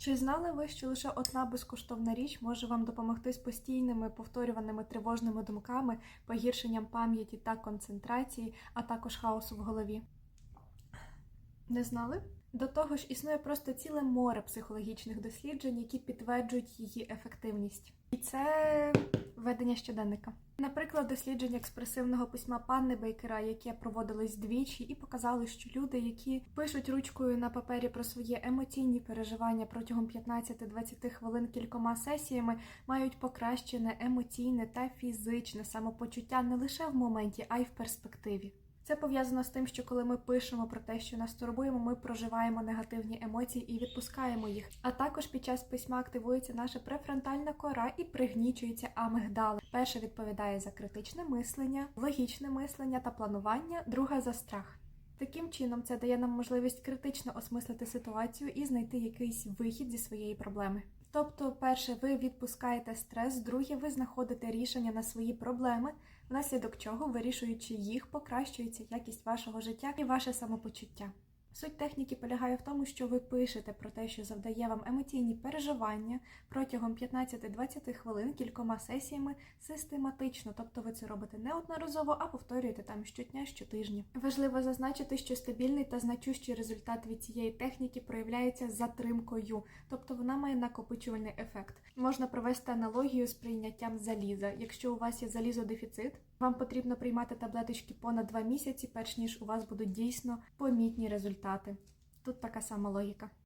Чи знали ви, що лише одна безкоштовна річ може вам допомогти з постійними повторюваними тривожними думками, погіршенням пам'яті та концентрації, а також хаосу в голові? Не знали? До того ж, існує просто ціле море психологічних досліджень, які підтверджують її ефективність. І це ведення щоденника. Наприклад, дослідження експресивного письма панни Бейкера, яке проводилось двічі, і показали, що люди, які пишуть ручкою на папері про свої емоційні переживання протягом 15-20 хвилин кількома сесіями, мають покращене емоційне та фізичне самопочуття не лише в моменті, а й в перспективі. Це пов'язано з тим, що коли ми пишемо про те, що нас турбуємо, ми проживаємо негативні емоції і відпускаємо їх. А також під час письма активується наша префронтальна кора і пригнічується амигдала. Перша відповідає за критичне мислення, логічне мислення та планування, друга за страх. Таким чином, це дає нам можливість критично осмислити ситуацію і знайти якийсь вихід зі своєї проблеми. Тобто, перше, ви відпускаєте стрес, друге, ви знаходите рішення на свої проблеми, внаслідок чого, вирішуючи їх, покращується якість вашого життя і ваше самопочуття. Суть техніки полягає в тому, що ви пишете про те, що завдає вам емоційні переживання протягом 15-20 хвилин кількома сесіями систематично, тобто ви це робите не одноразово, а повторюєте там щодня, щотижня. Важливо зазначити, що стабільний та значущий результат від цієї техніки проявляється затримкою, тобто вона має накопичувальний ефект. Можна провести аналогію з прийняттям заліза. Якщо у вас є залізодефіцит, вам потрібно приймати таблеточки понад 2 місяці, перш ніж у вас будуть дійсно помітні результати. Тут така сама логіка.